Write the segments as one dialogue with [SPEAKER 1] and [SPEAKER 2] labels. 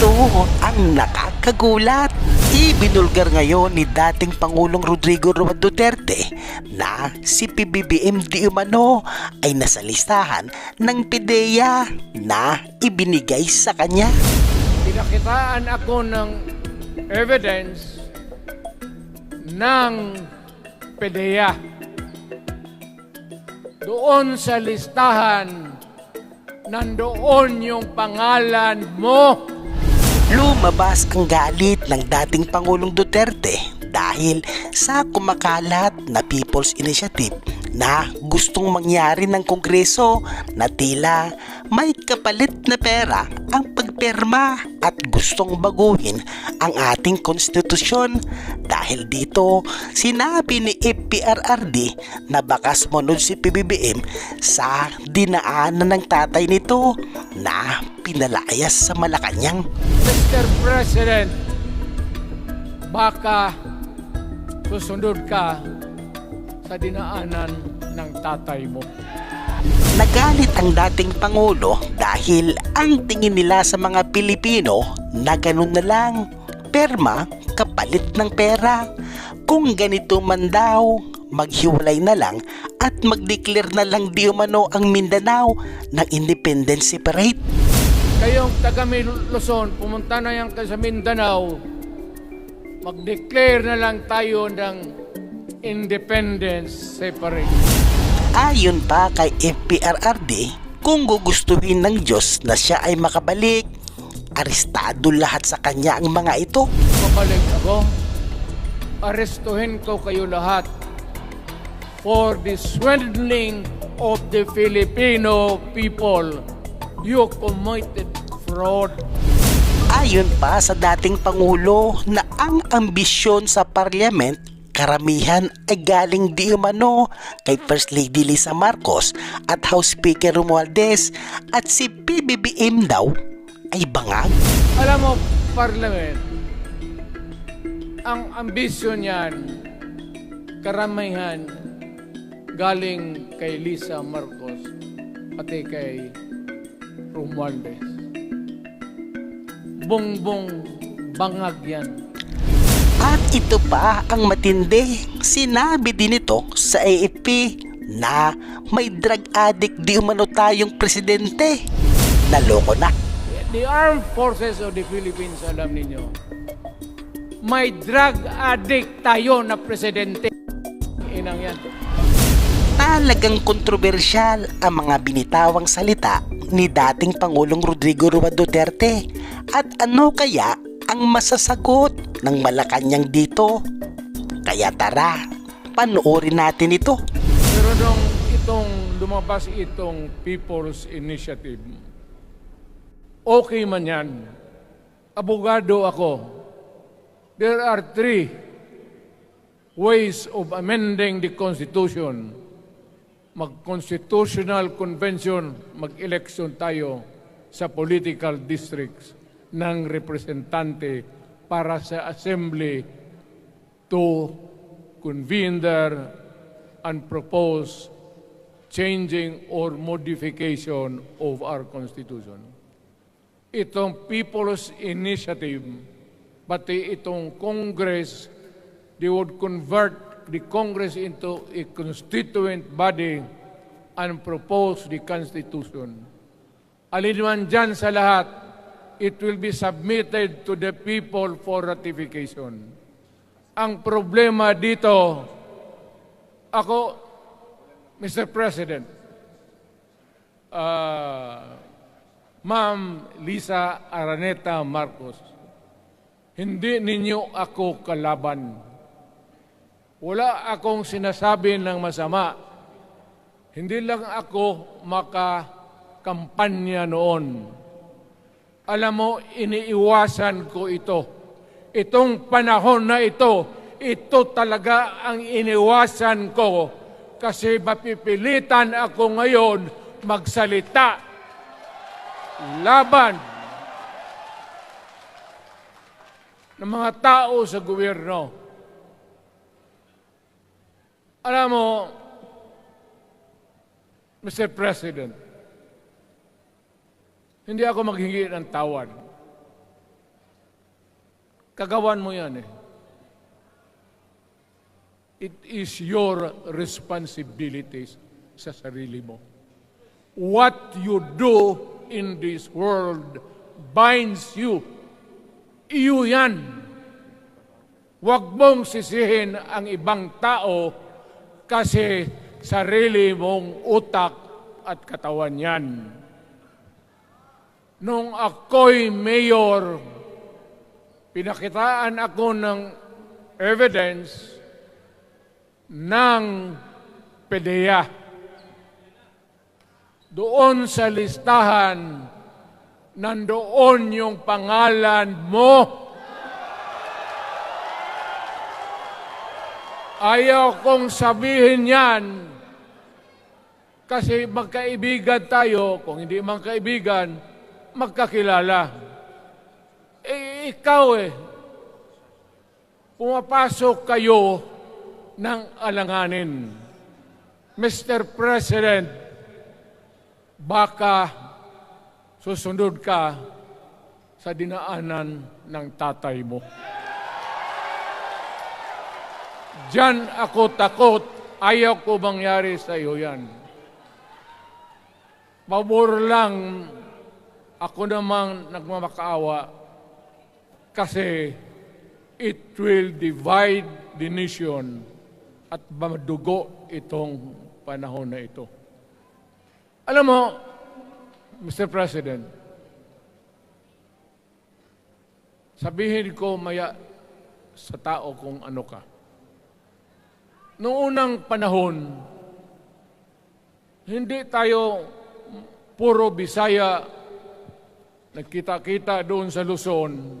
[SPEAKER 1] Ito ang nakakagulat. Ibinulgar ngayon ni dating Pangulong Rodrigo Roa Duterte na si PBBM di umano ay nasa listahan ng PIDEA na ibinigay sa kanya.
[SPEAKER 2] Pinakitaan ako ng evidence ng PDEA. Doon sa listahan, nandoon yung pangalan mo.
[SPEAKER 1] Lumabas ang galit ng dating Pangulong Duterte dahil sa kumakalat na People's Initiative na gustong mangyari ng Kongreso na tila may kapalit na pera ang pagperma at gustong baguhin ang ating konstitusyon dahil dito sinabi ni FPRRD na bakas munod si PBBM sa dinaanan ng tatay nito na pinalayas sa Malacanang.
[SPEAKER 2] Mr. President, baka susunod ka sa dinaanan ng tatay mo.
[SPEAKER 1] Nagalit ang dating Pangulo dahil ang tingin nila sa mga Pilipino na ganun na lang, perma kapalit ng pera. Kung ganito man daw, maghiwalay na lang at mag-declare na lang di umano ang Mindanao ng independence separate.
[SPEAKER 2] Kayong taga Luzon, pumunta na yan sa Mindanao, mag-declare na lang tayo ng independence separate.
[SPEAKER 1] Ayon pa kay FPRRD, kung gugustuhin ng Diyos na siya ay makabalik, arestado lahat sa kanya ang mga ito.
[SPEAKER 2] Babalik ako, arestuhin ko kayo lahat for the swindling of the Filipino people. You committed fraud.
[SPEAKER 1] Ayon pa sa dating Pangulo na ang ambisyon sa parliament karamihan ay galing di umano kay First Lady Lisa Marcos at House Speaker Romualdez at si PBBM daw ay bangag.
[SPEAKER 2] Alam mo, Parliament, ang ambisyon niyan, karamihan, galing kay Lisa Marcos, pati kay Romualdez. Bongbong bangag yan.
[SPEAKER 1] At ito pa ang matindi. Sinabi din ito sa AFP na may drug addict di umano tayong presidente. Naloko na.
[SPEAKER 2] The Armed Forces of the Philippines, alam ninyo, may drug addict tayo na presidente. Inang yan.
[SPEAKER 1] Talagang kontrobersyal ang mga binitawang salita ni dating Pangulong Rodrigo Roa Duterte. At ano kaya ang masasagot ng Malacanang dito? Kaya tara, panoorin natin ito.
[SPEAKER 2] Pero nung itong lumabas itong People's Initiative, okay man yan. Abogado ako. There are three ways of amending the Constitution. Mag-constitutional convention, mag-election tayo sa political districts ng representante para sa assembly to convene there and propose changing or modification of our Constitution. Itong People's Initiative, pati itong Congress, they would convert the Congress into a constituent body and propose the Constitution. Alin man dyan sa lahat, it will be submitted to the people for ratification. Ang problema dito, ako, Mr. President, ah, Ma'am Lisa Araneta Marcos, hindi ninyo ako kalaban. Wala akong sinasabi ng masama. Hindi lang ako makakampanya noon. Alam mo, iniiwasan ko ito. Itong panahon na ito, ito talaga ang iniwasan ko kasi mapipilitan ako ngayon magsalita laban ng mga tao sa gobyerno. Alam mo, Mr. President, hindi ako maghingi ng tawad. Kagawan mo yan eh. It is your responsibilities sa sarili mo. What you do in this world binds you. Iyo yan. Huwag mong sisihin ang ibang tao kasi sarili mong utak at katawan yan. Nung ako'y mayor, pinakitaan ako ng evidence ng PDEA. Doon sa listahan, nandoon yung pangalan mo. Ayaw kong sabihin yan kasi magkaibigan tayo, kung hindi man kaibigan, magkakilala. Eh, ikaw eh, pumapasok kayo ng alanganin. Mr. President, baka susunod ka sa dinaanan ng tatay mo. Diyan ako takot. Ayaw ko mangyari sa iyo yan. Pabor lang ako namang nagmamakaawa kasi it will divide the nation at madugo itong panahon na ito. Alam mo, Mr. President, sabihin ko maya sa tao kung ano ka. Noong unang panahon, hindi tayo puro Bisaya nagkita-kita doon sa Luzon.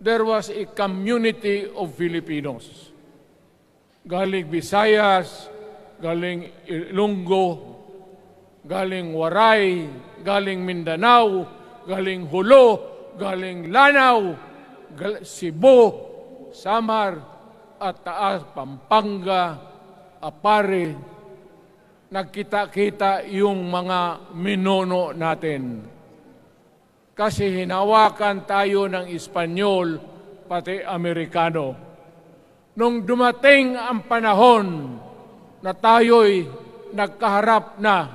[SPEAKER 2] There was a community of Filipinos. Galing Visayas, galing Ilonggo, galing Waray, galing Mindanao, galing Hulo, galing Lanao, gal- Cebu, Samar, at Taas, Pampanga, Apare, nagkita-kita yung mga minono natin. Kasi hinawakan tayo ng Espanyol, pati Amerikano. Nung dumating ang panahon na tayo'y nagkaharap na,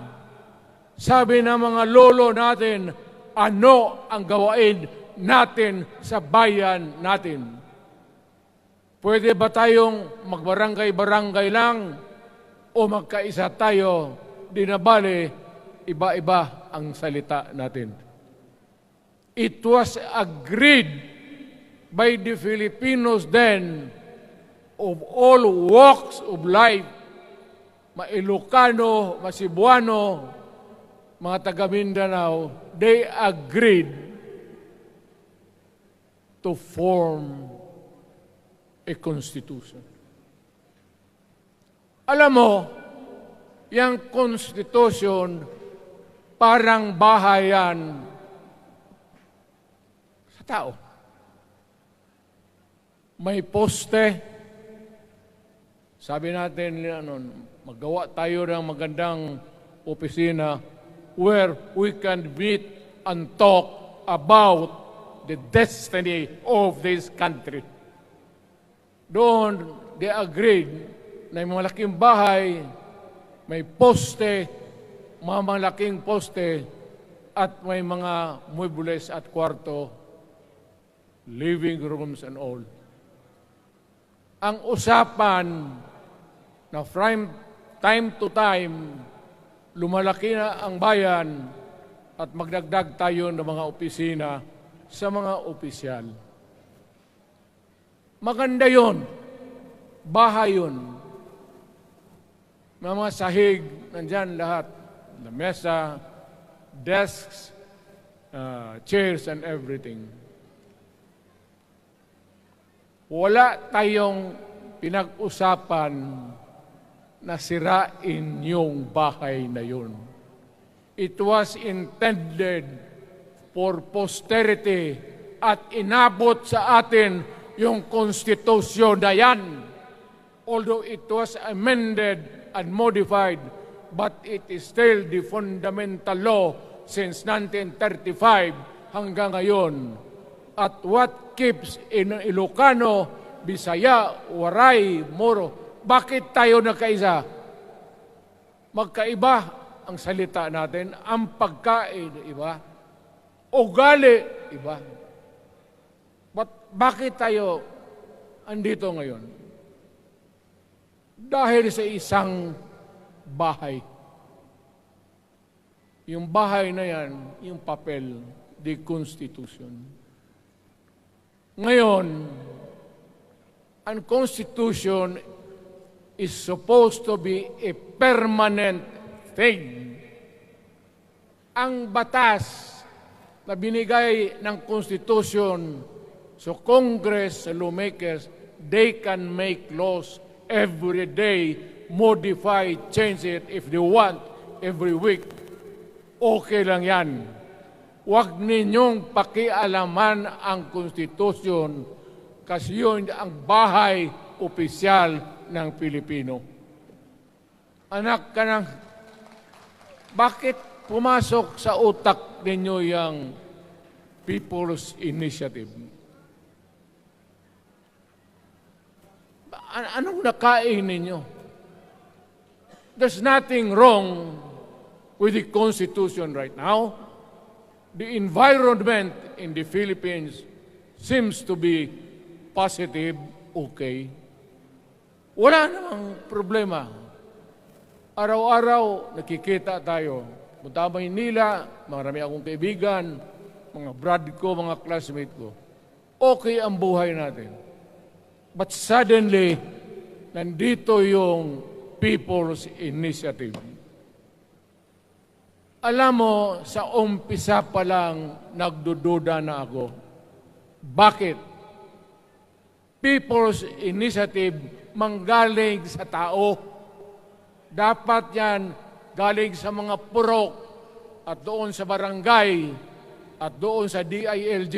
[SPEAKER 2] sabi ng mga lolo natin, ano ang gawain natin sa bayan natin? Pwede ba tayong magbarangay-barangay lang o magkaisa tayo, di iba-iba ang salita natin. It was agreed by the Filipinos then of all walks of life, Mailocano, Masibuano, mga taga Mindanao, they agreed to form a constitution. Alam mo, yung constitution parang bahayan tao. May poste. Sabi natin, ano, magawa tayo ng magandang opisina where we can meet and talk about the destiny of this country. Doon, they agreed na yung malaking bahay, may poste, mga malaking poste, at may mga muebles at kwarto, living rooms and all. Ang usapan na from time to time, lumalaki na ang bayan at magdagdag tayo ng mga opisina sa mga opisyal. Maganda yon. Bahay. May mga sahig, nandyan lahat. The mesa, desks, uh, chairs, and everything. Wala tayong pinag-usapan na sirain yung bahay na yun. It was intended for posterity at inabot sa atin yung konstitusyon na yan. Although it was amended and modified, but it is still the fundamental law since 1935 hanggang ngayon. At what keeps in Ilocano, Bisaya, Waray, Moro. Bakit tayo nagkaisa? Magkaiba ang salita natin, ang pagkain, iba. Ugali, iba. But bakit tayo andito ngayon? Dahil sa isang bahay. Yung bahay na yan, yung papel, the Constitution. Ngayon, ang Constitution is supposed to be a permanent thing. Ang batas na binigay ng Constitution sa Congress, lawmakers, they can make laws every day, modify, change it if they want, every week. Okay lang yan. Huwag ninyong pakialaman ang Constitution kasi yun ang bahay opisyal ng Pilipino. Anak ka ng... Bakit pumasok sa utak ninyo yung People's Initiative? An- anong nakain ninyo? There's nothing wrong with the Constitution right now. The environment in the Philippines seems to be positive, okay. Wala namang problema. Araw-araw, nakikita tayo. Punta Maynila, marami akong kaibigan, mga brad ko, mga classmate ko. Okay ang buhay natin. But suddenly, nandito yung People's Initiative. Alam mo, sa umpisa pa lang, nagdududa na ako. Bakit? People's Initiative manggaling sa tao. Dapat yan galing sa mga purok at doon sa barangay at doon sa DILG,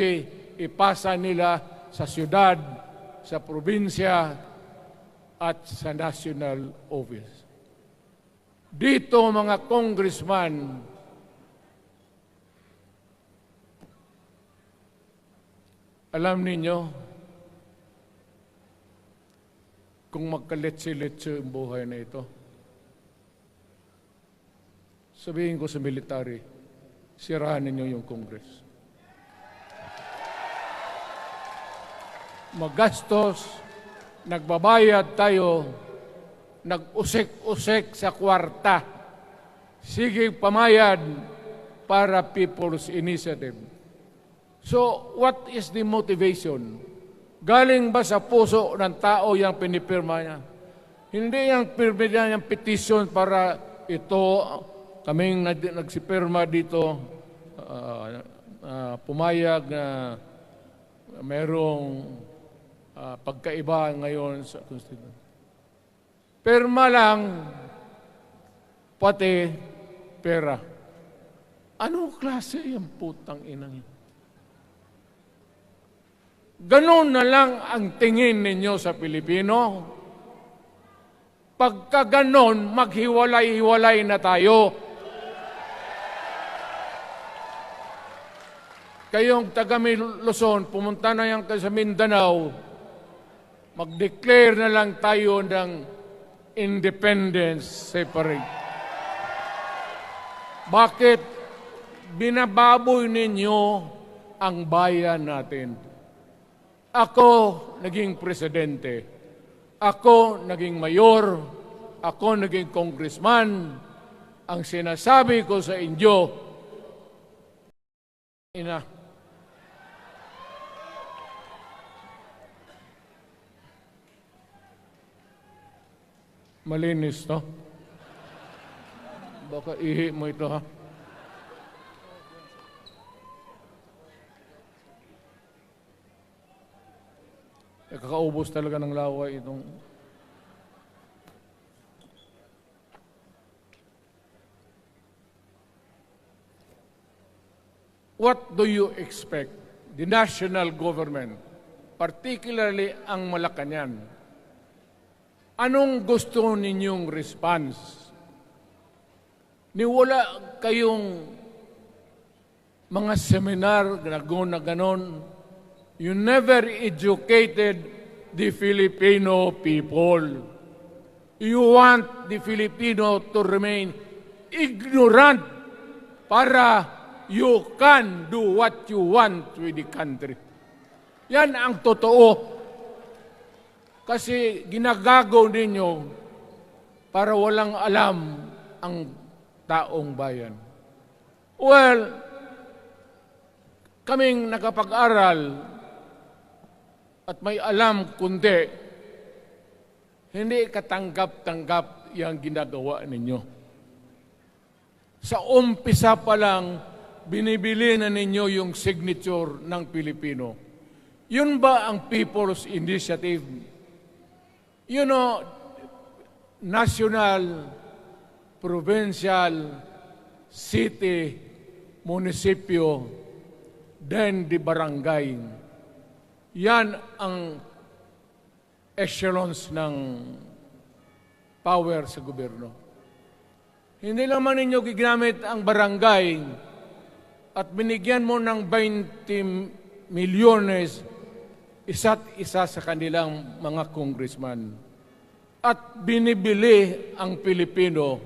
[SPEAKER 2] ipasa nila sa syudad, sa probinsya at sa national office. Dito mga congressman, alam ninyo, kung magkaletse-letse ang buhay na ito, sabihin ko sa military, sirahan ninyo yung Congress. Magastos, nagbabayad tayo, nag-usik-usik sa kwarta. Sige pamayad para People's Initiative. So, what is the motivation? Galing ba sa puso ng tao yung pinipirma niya? Hindi yung pirma niya yung petition para ito, kaming nag- nagsipirma dito, ah, ah, pumayag na merong ah, pagkaiba ngayon sa Constitution. Pirma lang, pati pera. Anong klase yung putang inang yun? Ganon na lang ang tingin ninyo sa Pilipino. Pagka ganon, maghiwalay-hiwalay na tayo. Kayong taga Luzon, pumunta na yan kayo sa Mindanao, mag-declare na lang tayo ng independence separate. Bakit binababoy ninyo ang bayan natin? Ako naging presidente. Ako naging mayor. Ako naging congressman. Ang sinasabi ko sa inyo, ina, malinis to. Baka ihi mo ito ha. Nakakaubos talaga ng laway itong... What do you expect? The national government, particularly ang Malacanang, anong gusto ninyong response? Niwala kayong mga seminar, gano'n na ganon, You never educated the Filipino people. You want the Filipino to remain ignorant para you can do what you want with the country. Yan ang totoo. Kasi ginagago ninyo para walang alam ang taong bayan. Well, kaming nakapag-aral at may alam kundi, hindi katanggap-tanggap yung ginagawa ninyo. Sa umpisa pa lang, binibili na ninyo yung signature ng Pilipino. Yun ba ang People's Initiative? You know, national, provincial, city, munisipyo, then the barangay. Yan ang echelons ng power sa gobyerno. Hindi naman ninyo gigamit ang barangay at binigyan mo ng 20 milyones isa't isa sa kanilang mga congressman. At binibili ang Pilipino.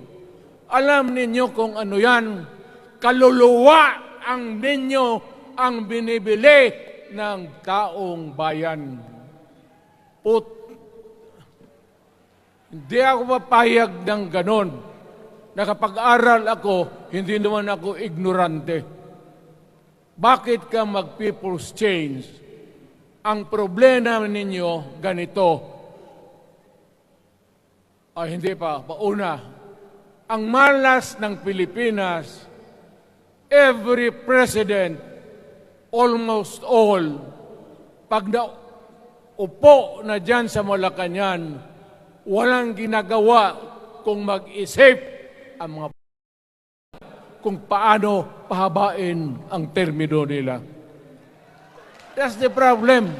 [SPEAKER 2] Alam ninyo kung ano yan. Kaluluwa ang ninyo ang binibili ng taong bayan. Put, hindi ako papayag ng ganon. Nakapag-aral ako, hindi naman ako ignorante. Bakit ka mag-people's change? Ang problema ninyo, ganito. Ay, hindi pa. Pauna. Ang malas ng Pilipinas, every president, almost all, pag na upo na dyan sa Malacanang, walang ginagawa kung mag-isip ang mga kung paano pahabain ang termino nila. That's the problem.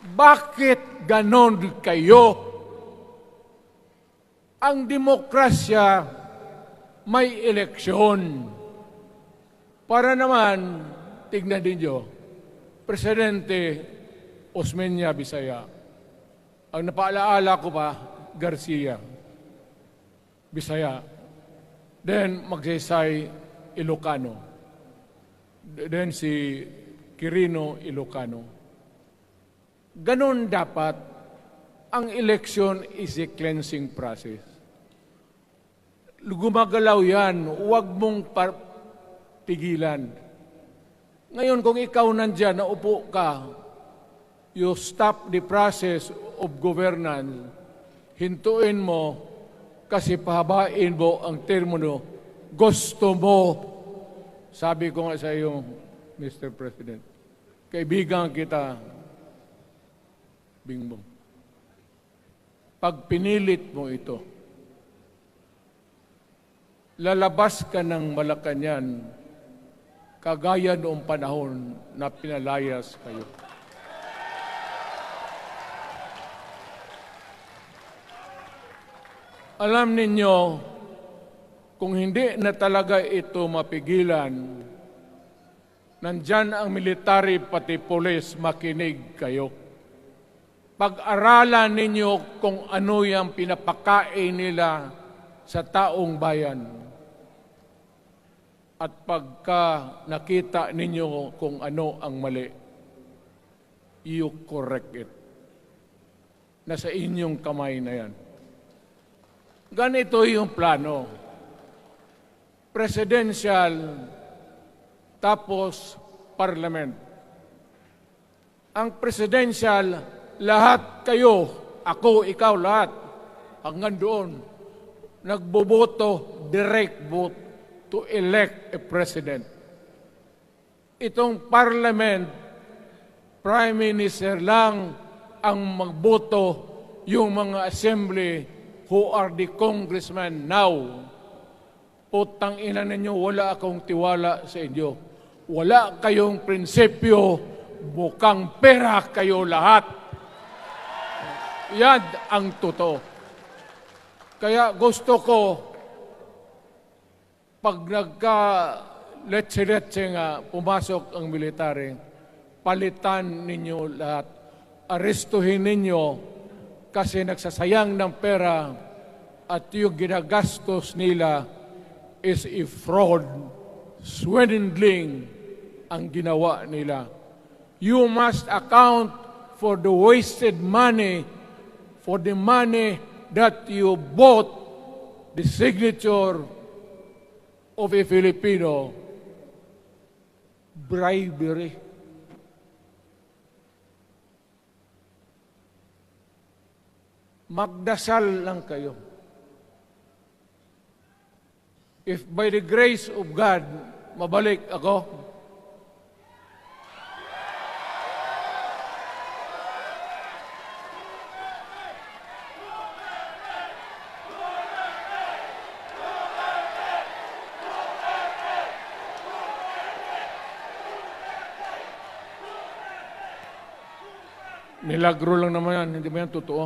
[SPEAKER 2] Bakit ganon kayo? Ang demokrasya may eleksyon. Para naman, tignan ninyo, Presidente Osmeña Bisaya, ang napaalaala ko pa, Garcia, Bisaya, then Magsaysay Ilocano, then si Quirino Ilocano. Ganon dapat ang election is a cleansing process. Gumagalaw yan, huwag mong pigilan. Ngayon, kung ikaw nandyan, naupo ka, you stop the process of governance, hintuin mo, kasi pahabain mo ang termino, gusto mo. Sabi ko nga sa iyo, Mr. President, kaibigan kita, Bingbong. Pag pinilit mo ito, lalabas ka ng Malacanang kagaya noong panahon na pinalayas kayo. Alam ninyo, kung hindi na talaga ito mapigilan, nandyan ang military pati polis, makinig kayo. Pag-aralan ninyo kung ano yung pinapakain nila sa taong bayan. At pagka nakita ninyo kung ano ang mali, you correct it. Nasa inyong kamay na yan. Ganito yung plano. Presidential, tapos parliament. Ang presidential, lahat kayo, ako, ikaw, lahat, hanggang doon, nagboboto, direct vote to elect a president. Itong parliament, prime minister lang ang magboto yung mga assembly who are the congressmen now. Putang ina ninyo, wala akong tiwala sa inyo. Wala kayong prinsipyo, bukang pera kayo lahat. Yan ang totoo. Kaya gusto ko, pag nagka letse-letse nga pumasok ang military, palitan ninyo lahat. Arestuhin ninyo kasi nagsasayang ng pera at yung ginagastos nila is a fraud, swindling ang ginawa nila. You must account for the wasted money, for the money that you bought the signature of a Filipino bribery. Magdasal lang kayo. If by the grace of God, mabalik ako, Milagro lang naman yan, hindi ba yan totoo?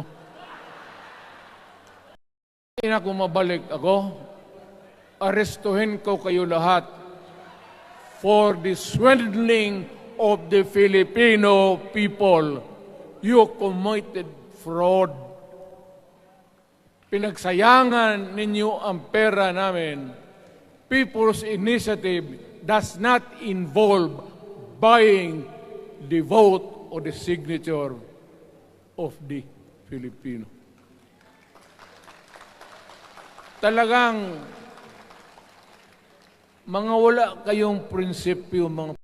[SPEAKER 2] Hindi na kung mabalik ako, arestuhin ko kayo lahat for the swindling of the Filipino people. You committed fraud. Pinagsayangan ninyo ang pera namin. People's Initiative does not involve buying the vote or the signature of the Filipino. Talagang mga wala kayong prinsipyo, mga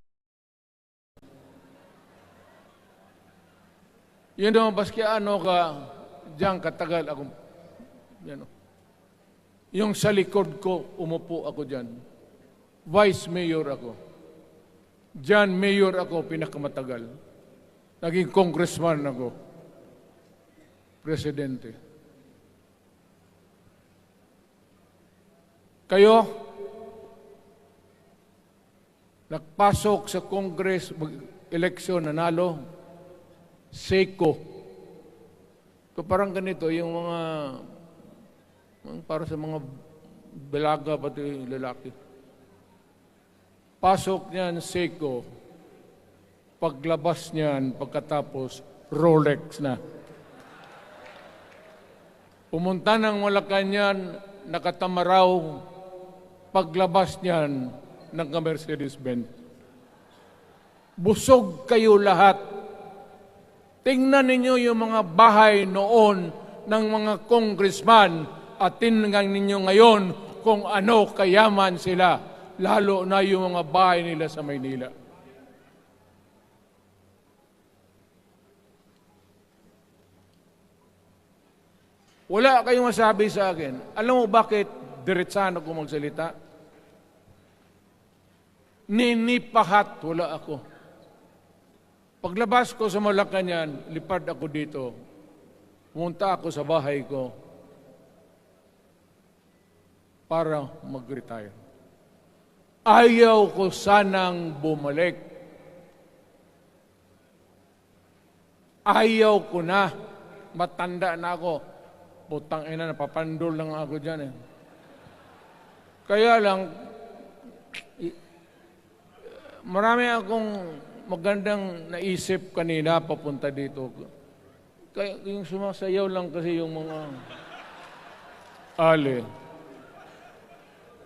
[SPEAKER 2] Yun naman, baski ano ka, diyan katagal ako, yan o. Yung sa likod ko, umupo ako diyan. Vice Mayor ako. Diyan Mayor ako, pinakamatagal. Naging congressman ako. Presidente. Kayo, nagpasok sa Congress, eleksyon, nanalo, Seiko. So parang ganito, yung mga, para sa mga balaga, pati lalaki. Pasok niyan, Seiko. Paglabas niyan, pagkatapos, Rolex na. Pumunta ng Malacanang, nakatamaraw, paglabas niyan, nagka-Mercedes-Benz. Busog kayo lahat. Tingnan ninyo yung mga bahay noon ng mga congressman at tingnan ninyo ngayon kung ano kayaman sila, lalo na yung mga bahay nila sa Maynila. Wala kayong masabi sa akin. Alam mo bakit diretsahan ako magsalita? Ninipahat, wala ako. Paglabas ko sa Malacanang, lipad ako dito. Pumunta ako sa bahay ko para mag-retire. Ayaw ko sanang bumalik. Ayaw ko na. Matanda na ako. Putang ina, napapandol lang ako dyan eh. Kaya lang, marami akong magandang naisip kanina papunta dito. Kaya yung sumasayaw lang kasi yung mga ali.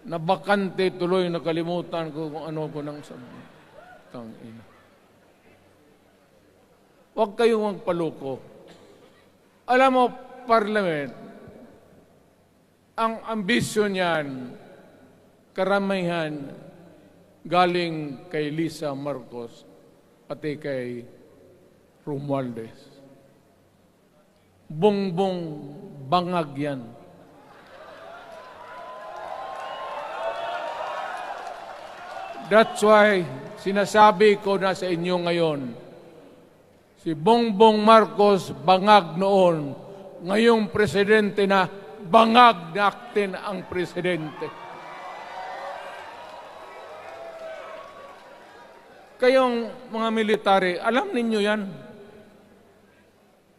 [SPEAKER 2] Nabakante tuloy, nakalimutan ko kung ano ko nang sa ina. Huwag kayong magpaloko. Alam mo, parliament, ang ambisyon niyan, karamihan, galing kay Lisa Marcos pati kay Romualdez. Bongbong bangag yan. That's why sinasabi ko na sa inyo ngayon, si Bongbong Marcos bangag noon, ngayong presidente na bangag natin ang presidente. Kayong mga military, alam ninyo yan.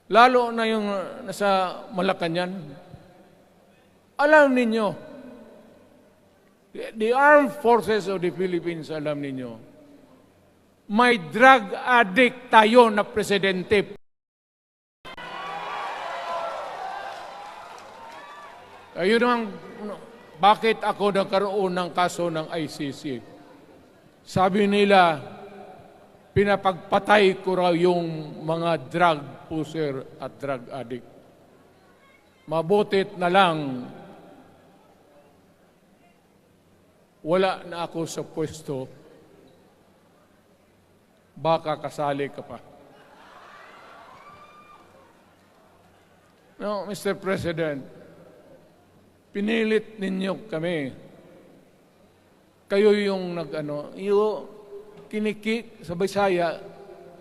[SPEAKER 2] Lalo na yung nasa Malacanang. Alam ninyo. The armed forces of the Philippines, alam ninyo. may drug addict tayo na presidente. Ayun ang bakit ako nagkaroon ng kaso ng ICC. Sabi nila, pinapagpatay ko raw yung mga drug user at drug addict. Mabutit na lang, wala na ako sa pwesto, baka kasali ka pa. No, Mr. President, pinilit ninyo kami. Kayo yung nag-ano, yung kiniki, sa Bisaya,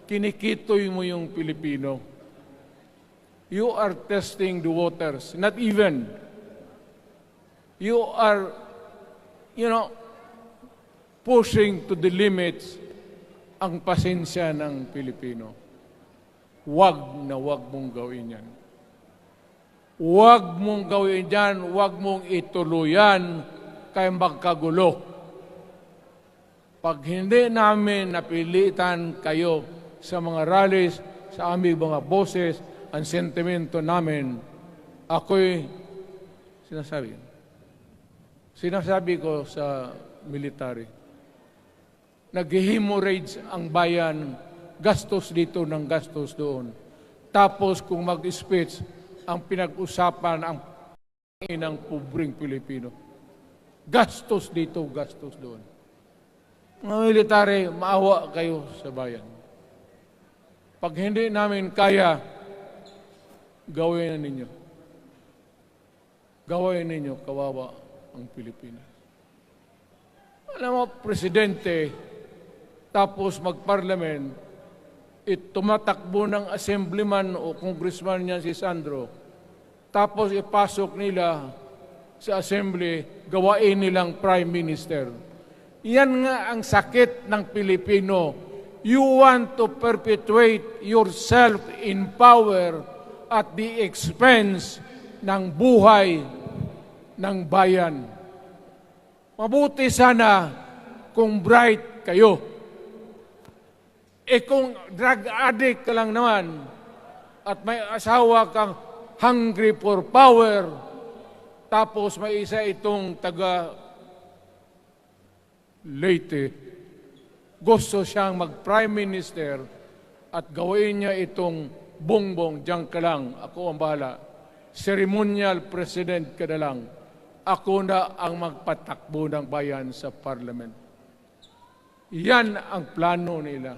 [SPEAKER 2] kinikitoy mo yung Pilipino. You are testing the waters. Not even. You are, you know, pushing to the limits ang pasensya ng Pilipino. Huwag na huwag mong gawin yan. Huwag mong gawin yan, huwag mong ituluyan kay magkagulo. Pag hindi namin napilitan kayo sa mga rallies, sa aming mga boses, ang sentimento namin, ako'y sinasabi. Sinasabi ko sa military, nag-hemorrhage ang bayan, gastos dito ng gastos doon. Tapos kung mag-speech, ang pinag-usapan ang inang pobreng Pilipino. Gastos dito, gastos doon. Mga military, maawa kayo sa bayan. Pag hindi namin kaya, gawin na ninyo. Gawin ninyo, kawawa ang Pilipinas. Alam mo, Presidente, tapos mag-parliament, it tumatakbo ng assemblyman o congressman niya si Sandro, tapos ipasok nila sa assembly, gawain nilang prime minister. Yan nga ang sakit ng Pilipino. You want to perpetuate yourself in power at the expense ng buhay ng bayan. Mabuti sana kung bright kayo. Eh kung drug addict ka lang naman at may asawa kang hungry for power, tapos may isa itong taga Leyte, gusto siyang mag-prime minister at gawin niya itong bongbong, diyan ka lang, ako ang bahala. Ceremonial president ka na lang. Ako na ang magpatakbo ng bayan sa parliament. Yan ang plano nila.